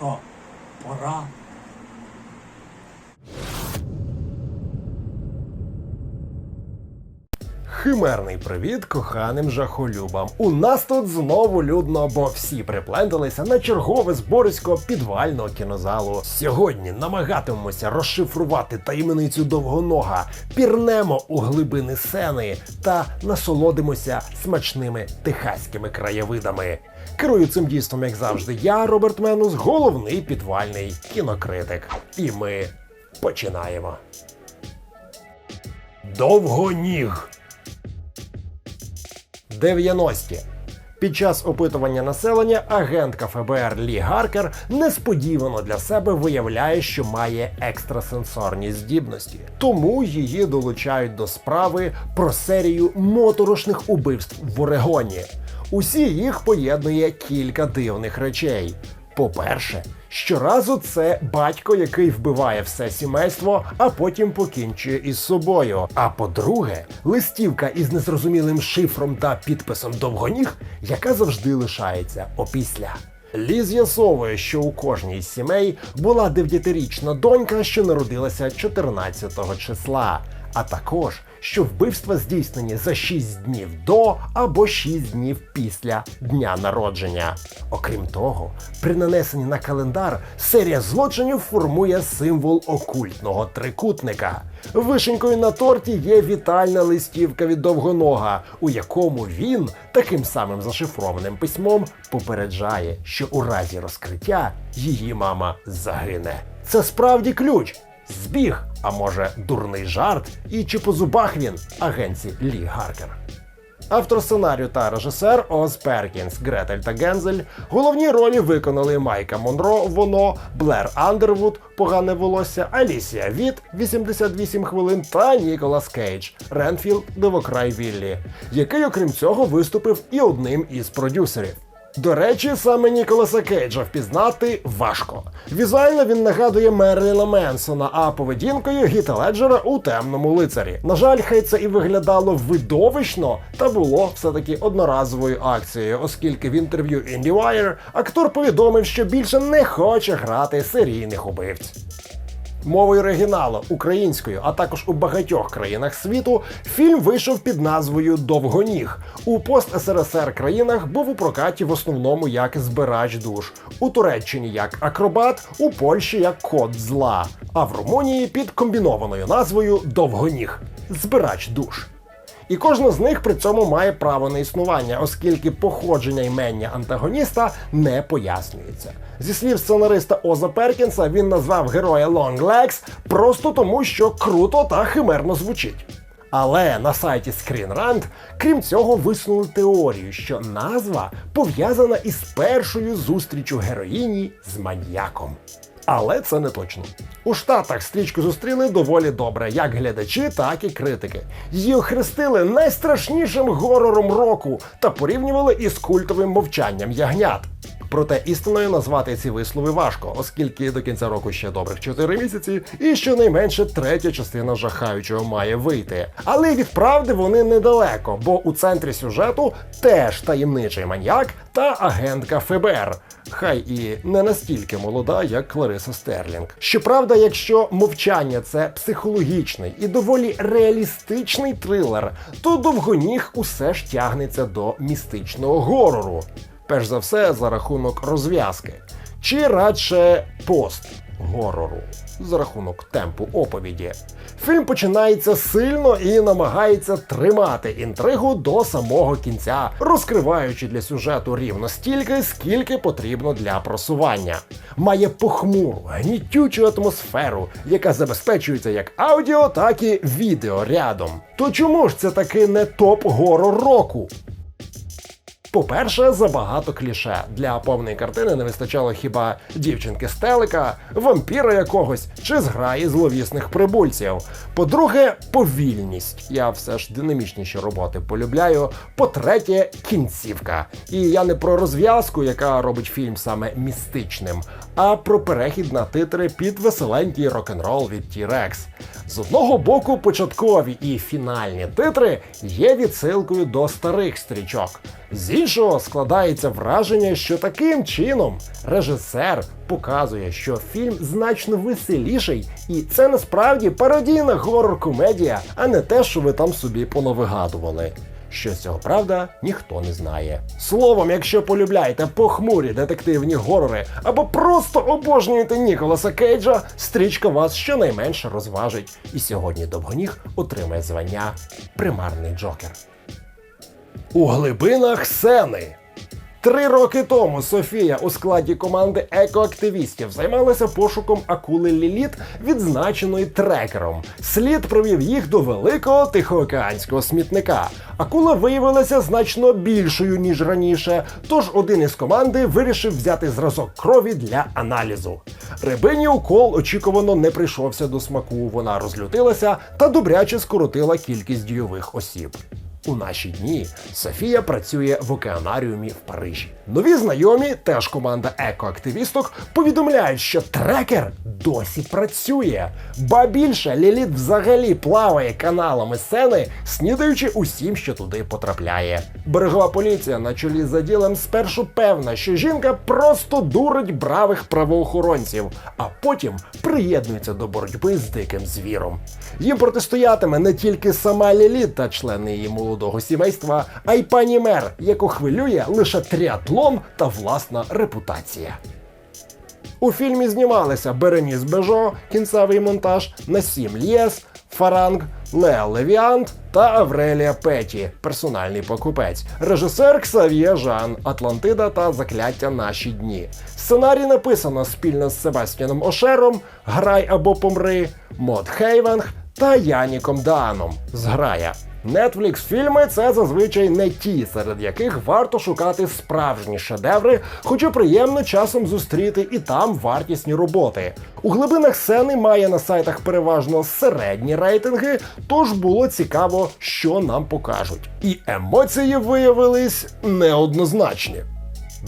哦，我说 Химерний привіт коханим жахолюбам. У нас тут знову людно, бо всі припленталися на чергове зборисько підвального кінозалу. Сьогодні намагатимемося розшифрувати таємницю довгонога, пірнемо у глибини сени та насолодимося смачними техаськими краєвидами. Керую цим дійством, як завжди, я, Роберт Менус, головний підвальний кінокритик. І ми починаємо. Довгоніг. 90-ті. Під час опитування населення агентка ФБР Лі Гаркер несподівано для себе виявляє, що має екстрасенсорні здібності. Тому її долучають до справи про серію моторошних убивств в Орегоні. Усі їх поєднує кілька дивних речей. По-перше, щоразу це батько, який вбиває все сімейство, а потім покінчує із собою. А по-друге, листівка із незрозумілим шифром та підписом довгоніг, яка завжди лишається опісля. Лі з'ясовує, що у кожній з сімей була дев'ятирічна донька, що народилася 14 числа, а також що вбивства здійснені за 6 днів до або 6 днів після дня народження. Окрім того, при нанесенні на календар серія злочинів формує символ окультного трикутника. Вишенькою на торті є вітальна листівка від довгонога, у якому він таким самим зашифрованим письмом попереджає, що у разі розкриття її мама загине. Це справді ключ. Збіг, а може, дурний жарт, і чи по зубах він агенці Лі Гаркер. Автор сценарію та режисер Оз Перкінс, Гретель та Гензель. Головні ролі виконали Майка Монро, воно, Блер Андервуд, погане волосся, Алісія Віт, 88 хвилин, та Ніколас Кейдж, Ренфілд, Дивокрай Віллі, який, окрім цього, виступив і одним із продюсерів. До речі, саме Ніколаса Кейджа впізнати важко. Візуально він нагадує Мерліна Менсона, а поведінкою Гіта Леджера у темному лицарі. На жаль, хай це і виглядало видовищно, та було все-таки одноразовою акцією, оскільки в інтерв'ю IndieWire актор повідомив, що більше не хоче грати серійних убивць. Мовою оригіналу українською, а також у багатьох країнах світу, фільм вийшов під назвою Довгоніг. У пост СРСР країнах був у прокаті в основному як збирач душ, у Туреччині як акробат, у Польщі як код зла, а в Румунії під комбінованою назвою Довгоніг збирач душ. І кожна з них при цьому має право на існування, оскільки походження імення антагоніста не пояснюється. Зі слів сценариста Оза Перкінса, він назвав героя Long Legs просто тому, що круто та химерно звучить. Але на сайті Screen Rant, крім цього, висунули теорію, що назва пов'язана із першою зустрічю героїні з маньяком. Але це не точно. У Штатах стрічку зустріли доволі добре, як глядачі, так і критики. Її охрестили найстрашнішим горором року та порівнювали із культовим мовчанням ягнят. Проте істиною назвати ці вислови важко, оскільки до кінця року ще добрих 4 місяці, і щонайменше третя частина жахаючого має вийти. Але від правди вони недалеко, бо у центрі сюжету теж таємничий маньяк та агентка ФБР. Хай і не настільки молода, як Клариса Стерлінг. Щоправда, якщо мовчання це психологічний і доволі реалістичний трилер, то довгоніг усе ж тягнеться до містичного горору перш за все за рахунок розв'язки, чи радше пост горору за рахунок темпу оповіді. Фільм починається сильно і намагається тримати інтригу до самого кінця, розкриваючи для сюжету рівно стільки, скільки потрібно для просування. Має похмуру, гнітючу атмосферу, яка забезпечується як аудіо, так і відео рядом. То чому ж це таки не топ горор року? По-перше, забагато кліше. Для повної картини не вистачало хіба дівчинки з телека, вампіра якогось чи зграї зловісних прибульців. По-друге, повільність. Я все ж динамічніші роботи полюбляю. По-третє, кінцівка. І я не про розв'язку, яка робить фільм саме містичним, а про перехід на титри під веселенький рок-н-рол від T-Rex. З одного боку, початкові і фінальні титри є відсилкою до старих стрічок. Зі Здебільшого складається враження, що таким чином режисер показує, що фільм значно веселіший, і це насправді пародійна горор-комедія, а не те, що ви там собі понавигадували. Що з цього правда, ніхто не знає. Словом, якщо полюбляєте похмурі детективні горори або просто обожнюєте Ніколаса Кейджа, стрічка вас щонайменше розважить. І сьогодні довгоніг отримає звання Примарний Джокер. У глибинах сени. Три роки тому Софія у складі команди екоактивістів займалася пошуком акули Ліліт, відзначеної трекером. Слід провів їх до великого тихоокеанського смітника. Акула виявилася значно більшою ніж раніше. Тож один із команди вирішив взяти зразок крові для аналізу. Рибині укол очікувано не прийшовся до смаку. Вона розлютилася та добряче скоротила кількість дійових осіб. У наші дні Софія працює в океанаріумі в Парижі. Нові знайомі, теж команда екоактивісток, повідомляють, що трекер досі працює. Ба більше Ліліт взагалі плаває каналами сцени, снідаючи усім, що туди потрапляє. Берегова поліція на чолі з ділом спершу певна, що жінка просто дурить бравих правоохоронців, а потім приєднується до боротьби з диким звіром. Їм протистоятиме не тільки сама Ліліт та члени її молодого сімейства, а й пані мер, яку хвилює лише тріатлон та власна репутація. У фільмі знімалися Береніс Бежо, кінцевий монтаж, Насім Лєс, Фаранг, Лео Левіант та Аврелія Петі, персональний покупець, режисер Ксав'є Жан, Атлантида та Закляття наші дні. Сценарій написано спільно з Себастьяном Ошером, Грай або помри, Мод Хейвенг та Яніком Дааном. Зграя. Netflix фільми це зазвичай не ті, серед яких варто шукати справжні шедеври, хоча приємно часом зустріти і там вартісні роботи. У глибинах сцени має на сайтах переважно середні рейтинги, тож було цікаво, що нам покажуть. І емоції виявились неоднозначні.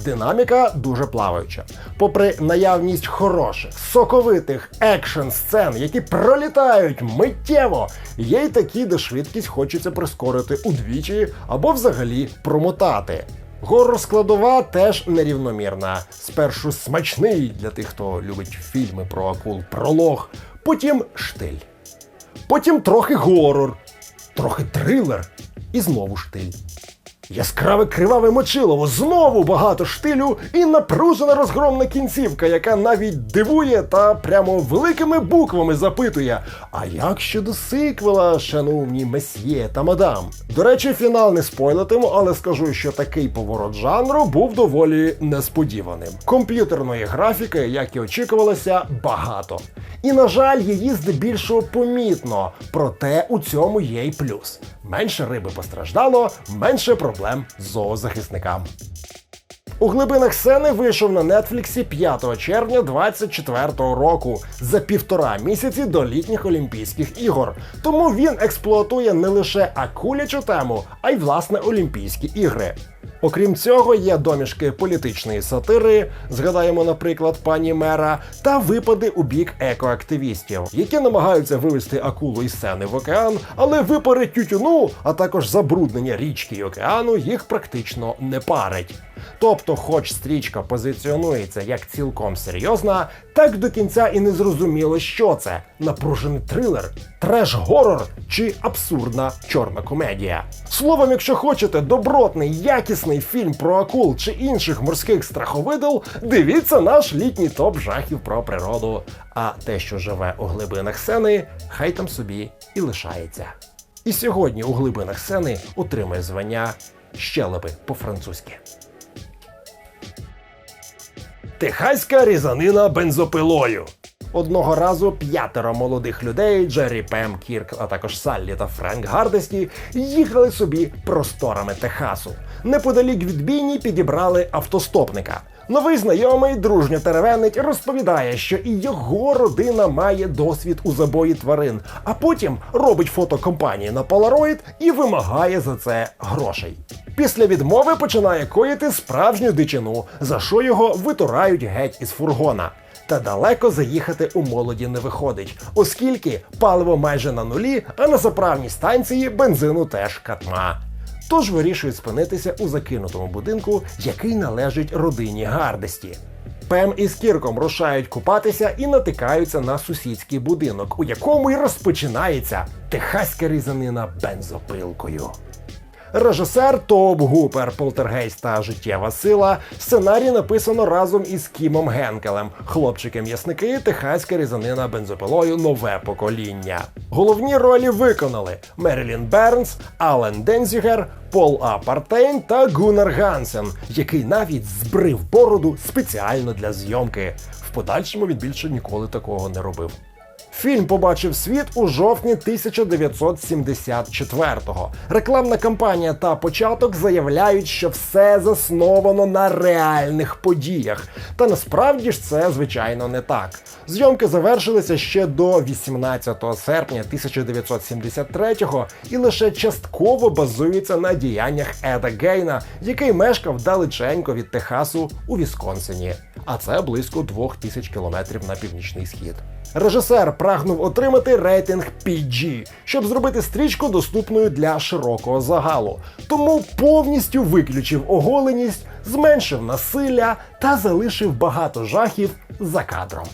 Динаміка дуже плаваюча. Попри наявність хороших, соковитих екшн сцен, які пролітають миттєво, є й такі, де швидкість хочеться прискорити удвічі або взагалі промотати. Горор складова теж нерівномірна. Спершу смачний для тих, хто любить фільми про акул пролог, потім штиль. Потім трохи горор, трохи трилер і знову штиль. Яскраве криваве мочилово, знову багато штилю і напружена розгромна кінцівка, яка навіть дивує та прямо великими буквами запитує: А як щодо сиквела, шановні месьє та мадам? До речі, фінал не спойлитиму, але скажу, що такий поворот жанру був доволі несподіваним. Комп'ютерної графіки, як і очікувалося, багато. І, на жаль, її здебільшого помітно, проте у цьому є й плюс. Менше риби постраждало, менше проблем з зоозахисникам. У глибинах сцени вийшов на Нетфліксі 5 червня 24-го року за півтора місяці до літніх Олімпійських ігор. Тому він експлуатує не лише акулячу тему, а й власне Олімпійські ігри. Окрім цього, є домішки політичної сатири, згадаємо, наприклад, пані мера, та випади у бік екоактивістів, які намагаються вивести акулу із сцени в океан, але випари тютюну, а також забруднення річки й океану їх практично не парить. Тобто, хоч стрічка позиціонується як цілком серйозна, так до кінця і не зрозуміло, що це напружений трилер, треш-горор чи абсурдна чорна комедія. Словом, якщо хочете добротний, якісний фільм про акул чи інших морських страховидел, дивіться наш літній топ жахів про природу. А те, що живе у глибинах сцени, хай там собі і лишається. І сьогодні у глибинах сцени отримає звання щелепи по-французьки. Техаська різанина бензопилою. Одного разу п'ятеро молодих людей Джері Пем Кірк, а також Саллі та Френк Гардесті їхали собі просторами Техасу. Неподалік від бійні підібрали автостопника. Новий знайомий дружньо теревенить розповідає, що і його родина має досвід у забої тварин, а потім робить фото компанії на Polaroid і вимагає за це грошей. Після відмови починає коїти справжню дичину, за що його витурають геть із фургона. Та далеко заїхати у молоді не виходить, оскільки паливо майже на нулі, а на заправній станції бензину теж катма. тож вирішують спинитися у закинутому будинку, який належить родині Гардесті. Пем із Кірком рушають купатися і натикаються на сусідський будинок, у якому й розпочинається техаська різанина бензопилкою. Режисер Топ Гупер, Полтергейст та життєва сила. Сценарій написано разом із Кімом Генкелем, хлопчики м'ясники, техаська різанина бензопилою нове покоління. Головні ролі виконали Мерілін Бернс, Ален Дензігер, Пол Апартейн та Гуннар Гансен, який навіть збрив бороду спеціально для зйомки. В подальшому він більше ніколи такого не робив. Фільм побачив світ у жовтні 1974-го. Рекламна кампанія та початок заявляють, що все засновано на реальних подіях. Та насправді ж це звичайно не так. Зйомки завершилися ще до 18 серпня 1973-го і лише частково базуються на діяннях Еда Гейна, який мешкав далеченько від Техасу у Вісконсині. А це близько 2000 кілометрів на північний схід. Режисер прагнув отримати рейтинг PG, щоб зробити стрічку доступною для широкого загалу. Тому повністю виключив оголеність, зменшив насилля та залишив багато жахів за кадром.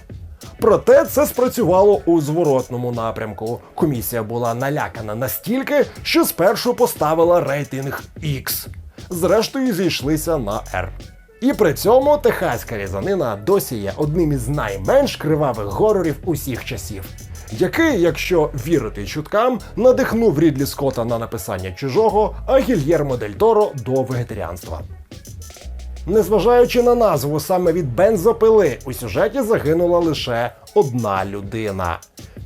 Проте це спрацювало у зворотному напрямку. Комісія була налякана настільки, що спершу поставила рейтинг X. Зрештою зійшлися на R. І при цьому техаська різанина досі є одним із найменш кривавих горорів усіх часів, який, якщо вірити чуткам, надихнув Рідлі Скотта на написання чужого, а Гільєрмо Дель Торо до вегетаріанства. Незважаючи на назву саме від бензопили, у сюжеті загинула лише одна людина.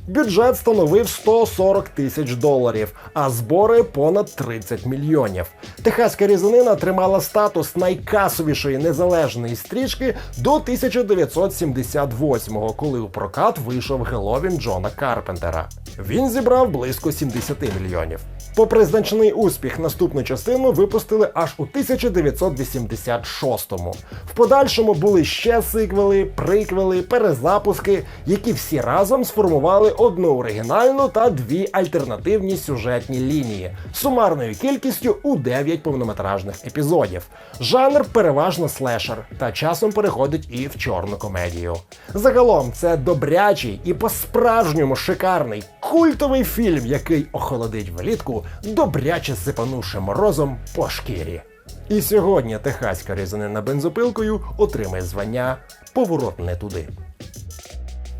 Бюджет становив 140 тисяч доларів, а збори понад 30 мільйонів. Техаська різанина тримала статус найкасовішої незалежної стрічки до 1978-го, коли у прокат вийшов Геловін Джона Карпентера. Він зібрав близько 70 мільйонів. Попри значний успіх, наступну частину випустили аж у 1986-му. В подальшому були ще сиквели, приквели, перезапуски, які всі разом сформували одну оригінальну та дві альтернативні сюжетні лінії сумарною кількістю у 9 повнометражних епізодів. Жанр переважно слешер, та часом переходить і в чорну комедію. Загалом це добрячий і по-справжньому шикарний культовий фільм, який охолодить влітку, добряче сипанувши морозом по шкірі. І сьогодні техаська різанина бензопилкою отримає звання Поворот не туди.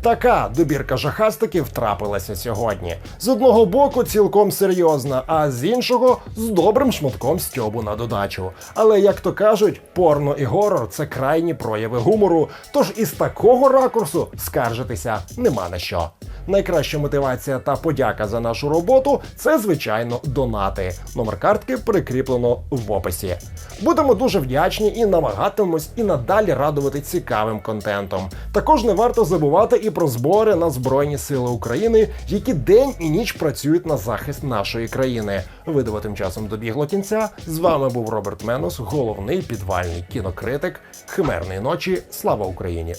Така добірка жахастиків трапилася сьогодні. З одного боку цілком серйозна, а з іншого з добрим шматком стьобу на додачу. Але як то кажуть, порно і горор це крайні прояви гумору. Тож із такого ракурсу скаржитися нема на що. Найкраща мотивація та подяка за нашу роботу це, звичайно, донати. Номер картки прикріплено в описі. Будемо дуже вдячні і намагатимемось і надалі радувати цікавим контентом. Також не варто забувати і про збори на Збройні Сили України, які день і ніч працюють на захист нашої країни. Видиво тим часом добігло кінця. З вами був Роберт Менус, головний підвальний кінокритик Химерної ночі. Слава Україні!